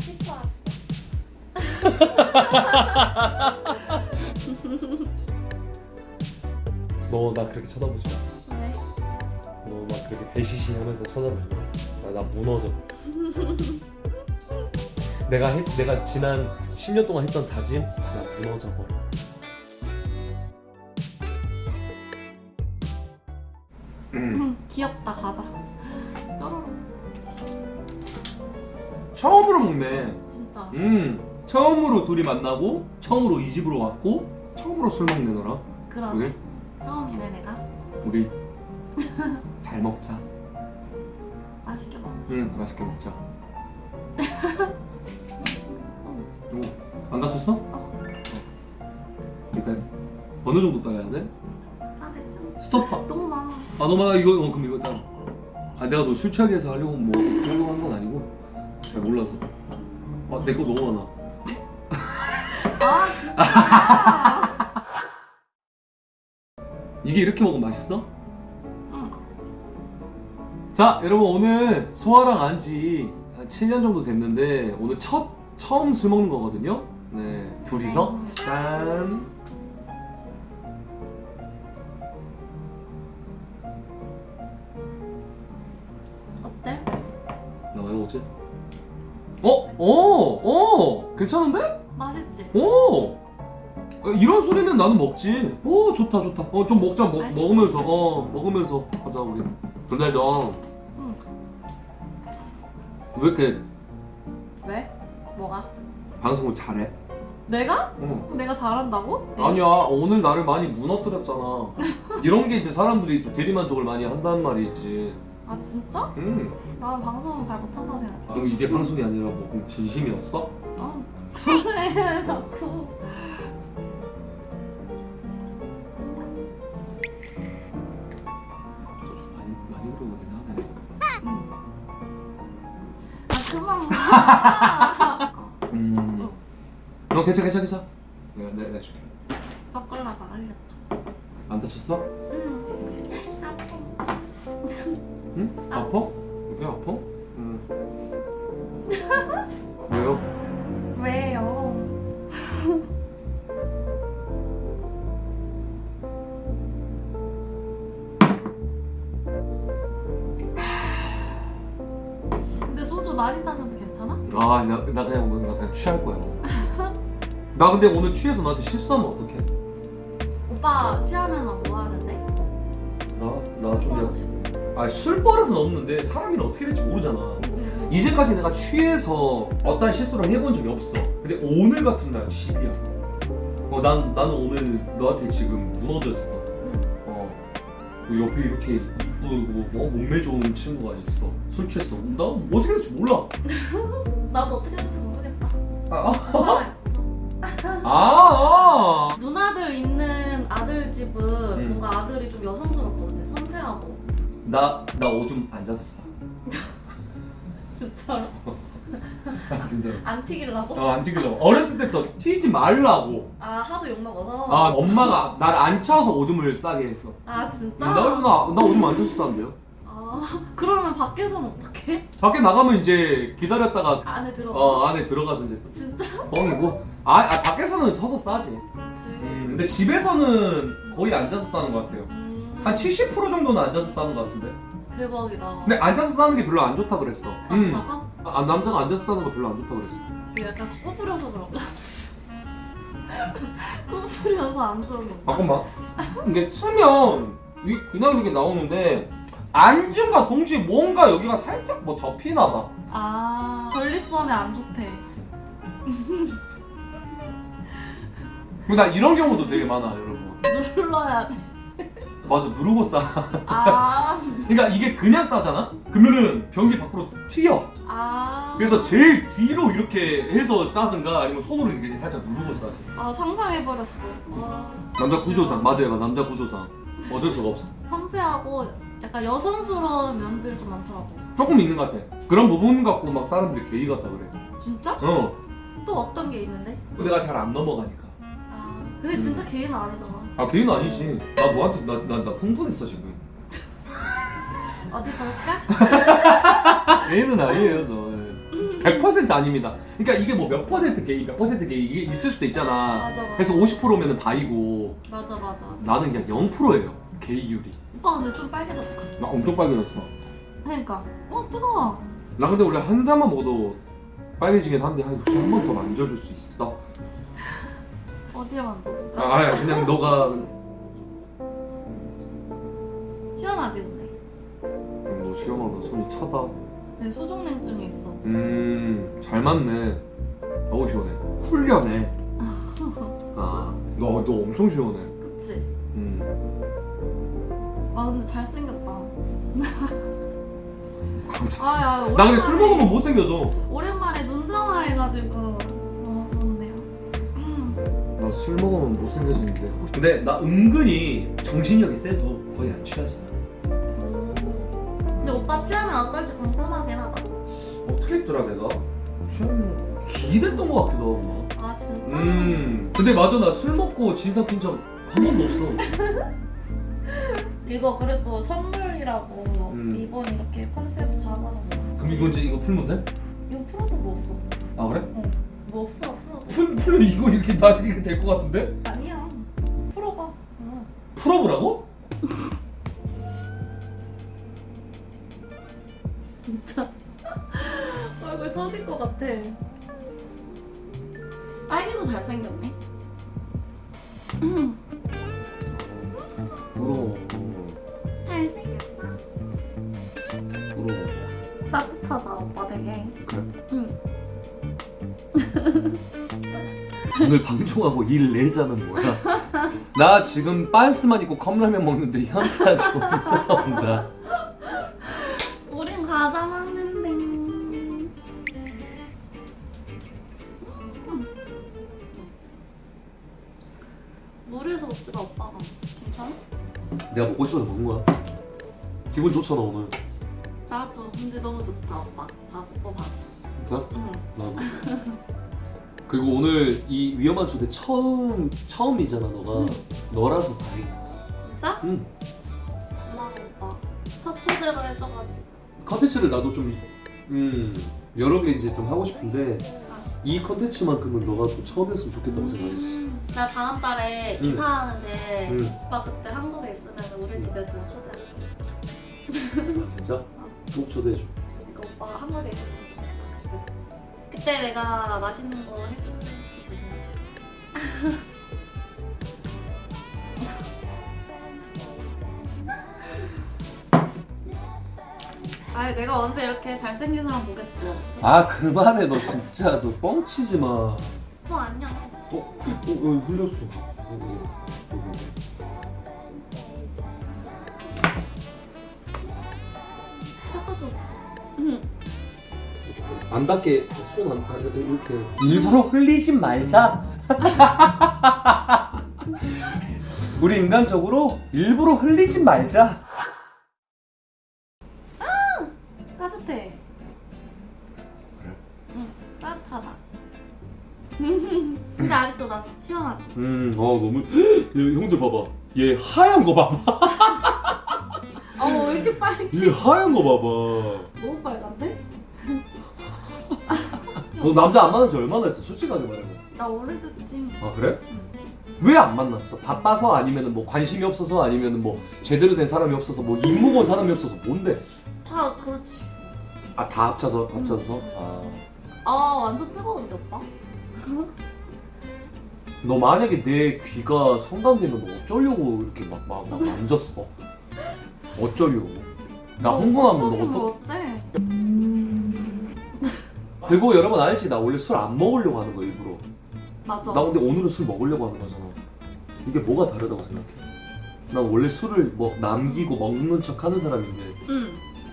씻고 왔어. 너 나 그렇게 쳐다보지 마. 왜? 너 막 그렇게 배시시 하면서 쳐다보지 마. 나, 나 무너져. 내가 했, 내가 지난 10년 동안 했던 다짐 나 무너져 버려. 음, 처음으로 둘이 만나고 처음으로 이 집으로 왔고 처음으로 술 먹네 너랑. 그러네. 그래? 처음이네 내가. 우리 잘 먹자. 맛있게 먹자. 응, 맛있게 먹자. 오, 안 다쳤어? 어. 일단 어느 정도 따라야 돼? 아 됐죠. 스톱. 아, 너무 많아. 아 너만 이거 어, 그럼 이거 따라. 아 내가 너 술 취하게 해서 하려고 뭐 하려고 한 건 아니고 잘 몰라서. 아 내거 너무 많아. 아 진짜. 이게 이렇게 먹으면 맛있어? 응. 자 여러분 오늘 소아랑 안지 한 7년 정도 됐는데 오늘 첫 처음 술 먹는 거거든요. 네 둘이서 짠. 어때? 나 왜 먹지? 괜찮은데? 맛있지? 오! 어, 이런 소리면 나는 먹지. 오 좋다 좋다. 어 좀 먹자 먹, 맛있지? 먹으면서 어 먹으면서 하자 우리. 근데 너 응. 왜 이렇게 왜? 뭐가? 방송을 잘해? 내가? 응. 내가 잘한다고? 네. 아니야 오늘 나를 많이 무너뜨렸잖아. 이런 게 이제 사람들이 또 대리만족을 많이 한단 말이지. 아 진짜? 음. 나는 방송 잘 못한다 생각해. 그럼 이게 방송이 아니라 뭐 그럼 진심이었어? 어. 그래 자꾸. 좀 많이 많이 들어오긴 하네. 아 그만. 음. 어 괜찮아 괜찮아 괜찮아. 내가 내가 내가 줄게. 섞을라다 알렸다. 안 다쳤어? 응. 많이 타는데 괜찮아? 아, 나, 나 그냥 오늘 나 그냥 취할 거야. 나 근데 오늘 취해서 나한테 실수하면 어떡해? 오빠 취하면 뭐 하는데? 나, 나 좀 그냥. 아, 술 버릇은 없는데 사람이랑 어떻게 될지 모르잖아. 이제까지 내가 취해서 어떤 실수를 해본 적이 없어. 근데 오늘 같은 날 10이야. 어, 난, 나는 오늘 너한테 지금 무너졌어. 응. 어. 그 옆에 이렇게 이쁘고 어, 몸매 좋은 친구가 있어. 술 취했어. 나 어떻게 될지 몰라. 나도 어떻게 될지 모르겠다. 아, 살아있어. 아, 아. 누나들 있는 아들 집은 음. 뭔가 아들이 좀 여성스럽던데 섬세하고 나, 나 오줌 앉아서 싸. 진짜로 아, 진짜로. 안 튀기려고? 어, 안 튀기려고. 어렸을 때부터 튀지 말라고. 아 하도 욕 먹어서? 아, 엄마가 날 앉혀서 오줌을 싸게 했어. 아, 진짜? 나, 나, 나 오줌 앉아서 싸는데요? 아 그러면 밖에서는 어떡해? 밖에 나가면 이제 기다렸다가 안에 들어가 어, 안에 들어가서 이제 진짜? 뻥이고. 아, 아, 밖에서는 서서 싸지. 그렇지 음, 근데 집에서는 거의 앉아서 싸는 것 같아요. 음, 한 70% 정도는 앉아서 싸는 것 같은데. 대박이다 근데 앉아서 싸는 게 별로 안 좋다 그랬어. 음. 남자가? 아, 남자가 앉아서 싸는 거 별로 안 좋다 그랬어. 약간 꼬부려서 그런가? 꼬부려서 안 좋은 거 잠깐만. 이게 쓰면 이 그냥 이렇게 나오는데 앉음과 동시에 뭔가 여기가 살짝 뭐 접히나 봐. 아 전립선에 안 좋대 근데 나 이런 경우도 되게 많아, 여러분. 눌러야 돼 맞아, 누르고 싸. 아, 그러니까 이게 그냥 싸잖아? 그러면은 변기 밖으로 튀어. 아. 그래서 제일 뒤로 이렇게 해서 싸든가 아니면 손으로 이렇게 살짝 누르고 싸지. 아 상상해버렸어. 와. 남자 구조상 맞아요, 남자 구조상. 어쩔 수가 없어. 섬세하고 약간 여성스러운 면들도 많더라고. 조금 있는 것 같아. 그런 부분 갖고 막 사람들이 게이 같다 그래. 진짜? 어. 또 어떤 게 있는데? 내가 잘 안 넘어가니까. 아 근데 진짜 개인 아니잖아. 아 게이는 아니지. 나 너한테 나 나 나 흥분했어 지금. 어디 볼까? 게이는 아니에요 저. 100% 아닙니다. 그러니까 이게 뭐 몇 퍼센트 게이, 몇 퍼센트 게이 이게 있을 수도 있잖아. 맞아 맞아. 그래서 50%면은 바이고 맞아 맞아. 나는 그냥 0%예요. 게이율이. 오빠 근데 좀 빨개졌다. 나 엄청 빨개졌어. 그러니까. 어 뜨거워. 나 근데 원래 한 잔만 먹어도 빨개지긴 한데 한번더 만져줄 수 있어? 어디에 만졌을까? 아, 아니 그냥 너가 시원하지 근데. 너 시험하고 손이 차다. 내 소중냉증이 있어. 음, 잘 맞네. 너무 시원해. 쿨려네. 아, 너, 너 엄청 시원해. 그치? 음. 아 근데 잘생겼다. 아야 나 근데 술 먹으면 못생겨져. 오랜만에 좋은데요. 음. 나 술 먹으면 못생겨지는데. 혹시... 근데 나 은근히 정신력이 세서 거의 안 취하지. 오. 근데 오빠 취하면 어떨지 궁금하긴 하다. 어떻게 했더라 내가? 취하면 기댔던 것 같기도 하고 막. 아 진짜? 음. 근데 맞아 나 술 먹고 진상 핀적 한 번도 없어. 이거 그래도 선물이라고 음. 이번 이렇게 컨셉 잡아서 그럼 이거 이제 이거 풀면 돼? 이거 풀어도 뭐 없어. 아 그래? 뭐 없어 풀 풀면 이거 이렇게 나 이렇게 될 것 같은데? 아니야. 풀어봐. 응. 풀어보라고? 진짜 얼굴 터질 것 같아. 딸기도 잘생겼네. 부러워. 잘생겼어. 부러워. 따뜻하다 오빠 되게. 그래? 응. 오늘 방송하고 일 내자는 뭐야? 나 지금 빤스만 입고 컵라면 먹는데 현타 존나 온다. 우린 과자 먹는데. 무리해서 먹지마 오빠가. 괜찮아? 내가 먹고 싶어서 먹는 거야. 기분 좋잖아 오늘. 나도. 근데 너무 좋다 오빠. 봤어, 또 봤어. 진짜? 응. 나도. 그리고 오늘 이 위험한 초대 처음 처음이잖아 너가. 응. 너라서 다행이야. 진짜? 응. 고마워 오빠. 첫 초대로 해줘가지고. 컨텐츠를 나도 좀 음, 여러 개 이제 좀 하고 싶은데 이 컨텐츠만큼은 너가 또 처음이었으면 좋겠다고 생각했어. 음, 나 다음 달에 응. 이사하는데 응. 오빠 그때 한국에 있으면 우리 집에 좀 초대할게. 아 진짜? 꼭 초대해 줘. 그러니까 오빠 한국에 있으면. 그때 내가 맛있는 거 해줄 수 있는. 아니 내가 언제 이렇게 잘생긴 사람 보겠어. 아 그만해 너 진짜 너 뻥치지 마. 어? 어 안녕. 어? 어? 어 흘렸어. 어, 어, 어. 응. 안 닿게 닿게 이렇게 일부러 흘리지 말자. 우리 인간적으로 일부러 흘리지 말자. 따뜻해. 그래? 응, 따뜻하다. 근데 아직도 나 시원하지? 음, 어 너무 얘, 형들 봐봐. 얘 하얀 거 봐봐. 어, 왜 이렇게 빨개? 얘 하얀 거 봐봐. 너무 너 남자 안 만난 지 얼마나 됐어? 솔직하게 말해봐. 나 오래됐지. 아 그래? 응. 왜안 만났어? 바빠서 아니면 뭐 관심이 없어서 아니면 뭐 제대로 된 사람이 없어서 뭐본 사람이 없어서 뭔데? 다 그렇지. 아 다 합쳐서 합쳐서. 아. 아, 완전 뜨거운데, 오빠? 너 만약에 내 귀가 성감되면 너 어쩌려고 이렇게 막, 막, 막 만졌어? 어쩌려고? 나 흥분하면 너 어떡? 그리고 여러분 알지? 나 원래 술 안 먹으려고 하는 거 일부러. 맞아. 나 근데 오늘은 술 먹으려고 하는 거잖아. 이게 뭐가 다르다고 생각해? 난 원래 술을 뭐 남기고 먹는 척 하는 사람인데 응.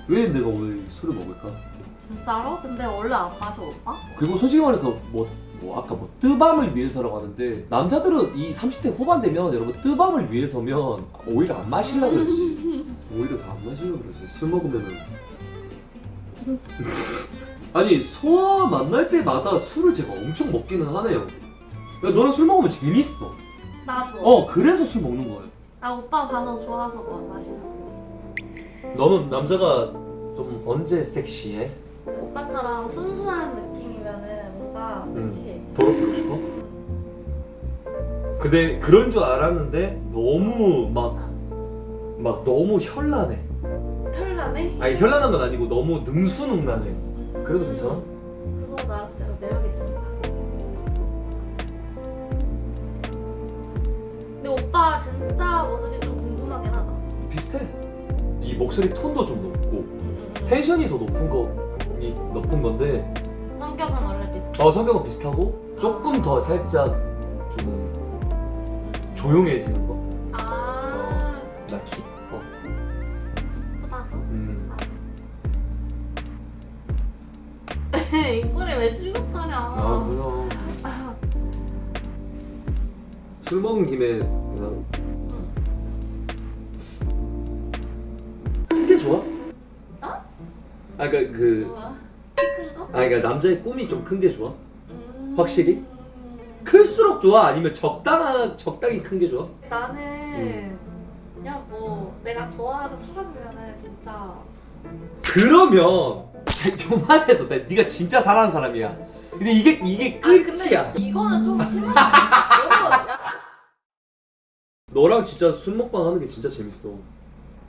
왜 내가 오늘 술을 먹을까? 진짜로? 근데 원래 안 마셔, 오빠? 그리고 솔직히 말해서 뭐, 뭐 아까 뭐 뜨밤을 위해서라고 하는데 남자들은 이 30대 후반 되면 여러분 뜨밤을 위해서면 오히려 안 마시려고 그러지 오히려 다 안 마시려고 그러지 술 먹으면은 아니 소아 만날 때마다 술을 제가 엄청 먹기는 하네요 야, 너랑 술 먹으면 재밌어 나도. 어 그래서 술 먹는 거야 나 오빠 봐서 좋아서 뭐 마시는 거. 너는 남자가 좀 언제 섹시해? 오빠처럼 순수한 그치? 더럽히고 싶어? 근데 그런 줄 알았는데 너무 막 막 너무 현란해. 현란해? 아니 현란한 건 아니고 너무 능수능란해. 그래도 괜찮아? 그거 나름대로 매력 있습니다. 근데 오빠 진짜 모습이 좀 궁금하긴 하다. 비슷해. 이 목소리 톤도 좀 높고 텐션이 더 높은 거 이 높은 건데 성격은 원래 비슷해. 어 성격은 비슷하고 조금 더 살짝 좀 조용해지는 거. 아, 나 기 이 꼴에 왜 실룩하냐? 아 그냥 술 먹은 김에 그냥 큰게 좋아? 아 그러니까 그 뭐야? 키큰 거? 아 그러니까 남자의 꿈이 좀 큰 게 좋아? 음. 확실히? 클수록 좋아? 아니면 적당한 적당히 큰 게 좋아? 나는 음. 그냥 뭐 내가 좋아하는 사람이면은 진짜 그러면 요만해도 돼. 네가 진짜 사랑하는 사람이야. 근데 이게 이게 아니, 끝이야. 근데 이거는 좀 야- 너랑 진짜 술 먹방 하는 게 진짜 재밌어.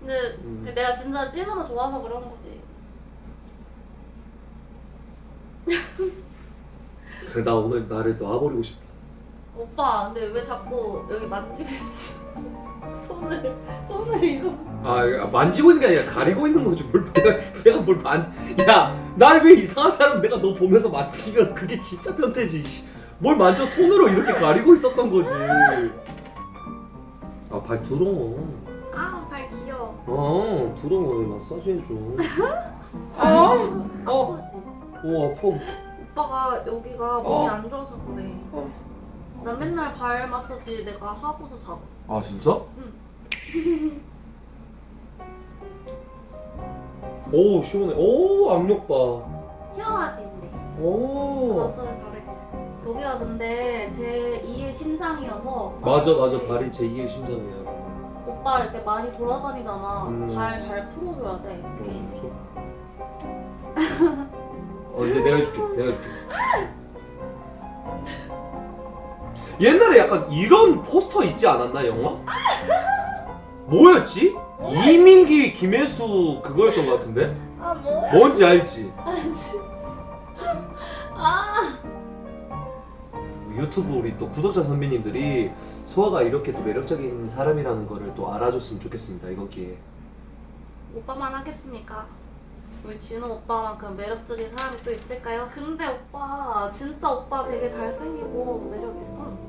근데 음. 내가 진짜 찐으로 좋아서 그런 거지. 그래 나 오늘 나를 놔버리고 싶다. 오빠 근데 왜 자꾸 여기 만지고 손을 손을 이거 아 만지고 있는 게 아니라 가리고 있는 거지. 뭘 내가 내가 뭘 만? 야날 왜 이상한 사람 내가 너 보면서 만지면 그게 진짜 변태지. 뭘 만져 손으로 이렇게 가리고 있었던 거지. 아발 들어. 아발 귀여워. 어 들어 마사지 해줘. 어? 어? 아프지. 어 아파. 오빠가 여기가 몸이 어. 안 좋아서 그래. 어. 난 맨날 발 마사지 내가 하고서 자고. 아 진짜? 응. 오 시원해. 오 압력 봐. 휘어하지 근데. 오. 마사지 잘해. 여기가 근데 제 2의 심장이어서. 맞아 맞아 마사지 발이 제 2의 심장이야. 오빠 이렇게 많이 돌아다니잖아. 음. 발 잘 풀어줘야 돼. 어, 이렇게. 진짜? 어 이제 내가 해줄게. 내가 해줄게. 옛날에 약간 이런 포스터 있지 않았나 영화? 뭐였지? 이민기 김혜수 그거였던 것 같은데? 아 뭐야? 뭔지 알지? 아지. 아. 유튜브 우리 또 구독자 선배님들이 소아가 이렇게 또 매력적인 사람이라는 거를 또 알아줬으면 좋겠습니다 이번 기회에 오빠만 하겠습니까? 우리 진호 오빠만큼 매력적인 사람이 또 있을까요? 근데 오빠 진짜 오빠 되게 잘생기고 매력 있어.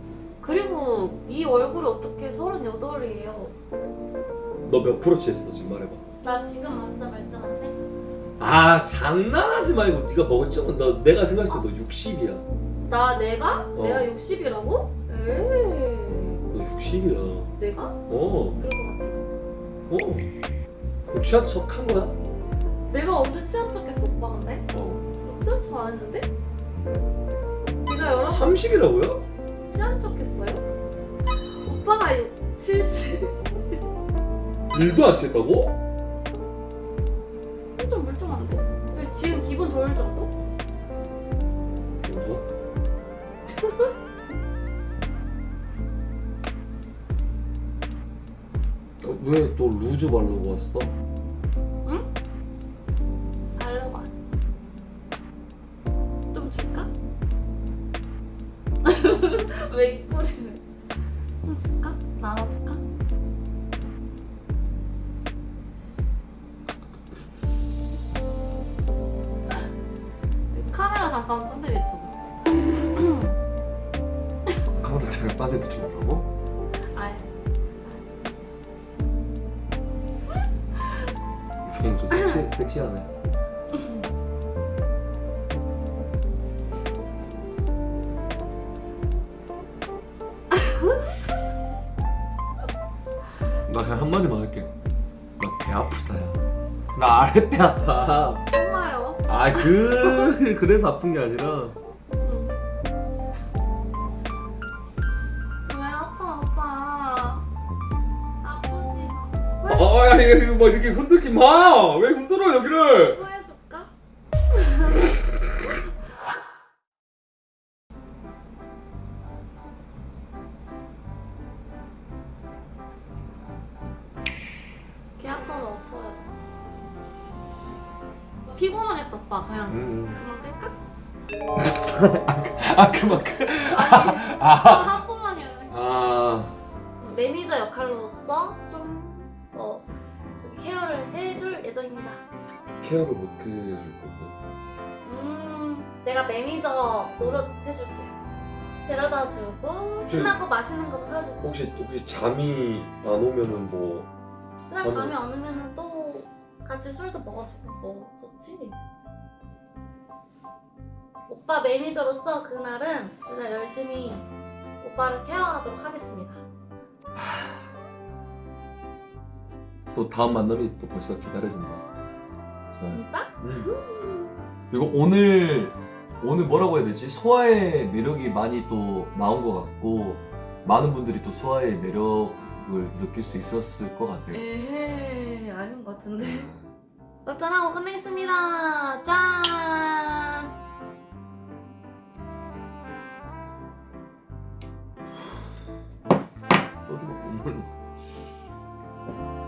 그리고 이 얼굴이 어떻게 38이에요? 너 몇 프로 취했어 지금 말해봐 나 지금 완전 멀쩡한데? 아 장난하지 말고 네가 먹었잖아 너 내가 생각했을 때 너 60이야 나 내가? 어. 내가 60이라고? 에이. 너 60이야 내가? 어 그럴 것 같아. 어. 그 취한 척한 거야? 내가 언제 취한 척했어 오빠 근데? 어 취한 척 안 했는데? 네가 여러 번 30이라고요? 취한 척 했어요? 오빠가 70. 일도 안 취했다고? 좀 멀쩡한데? 지금 기분 좋을 정도? 진짜? 어, 왜또 루즈 바르고 왔어? 왜 입꼬리를? 좀 줄까? 나눠줄까? 카메라 잠깐 딴데 비춰봐. 카메라 잠깐 딴데 붙여보라고? 아이, 표정 좀 섹시, 섹시하네 아랫배 아파 정말요? 아 그 그래서 아픈 게 아니라 왜 아파, 오빠? 아프지 마. 아야 이거 뭐 이렇게 흔들지 마 왜 흔들어 여기를 또 그만 끌까? 아 그만큼. 아니 아. 한 번만 해 아. 매니저 역할로서 좀 어, 케어를 해줄 예정입니다. 케어를 못 해줄 거고. 음, 내가 매니저 노릇 해줄게. 데려다 주고 저- 신나고 맛있는 것도 사주고. 혹시 혹시 잠이 안 오면은 뭐 그냥 저는- 잠이 안 오면은 또 같이 술도 먹어주고 뭐 좋지. 오빠 매니저로서 그날은 제가 열심히 오빠를 케어하도록 하겠습니다. 또 다음 만남이 또 벌써 기다려진다. 좋아요. 진짜? 음. 그리고 오늘 오늘 뭐라고 해야 되지? 소아의 매력이 많이 또 나온 것 같고 많은 분들이 또 소아의 매력을 느낄 수 있었을 것 같아요. 에헤 아닌 것 같은데. 어쩌라고 끝내겠습니다. 소주 먹고 물 먹고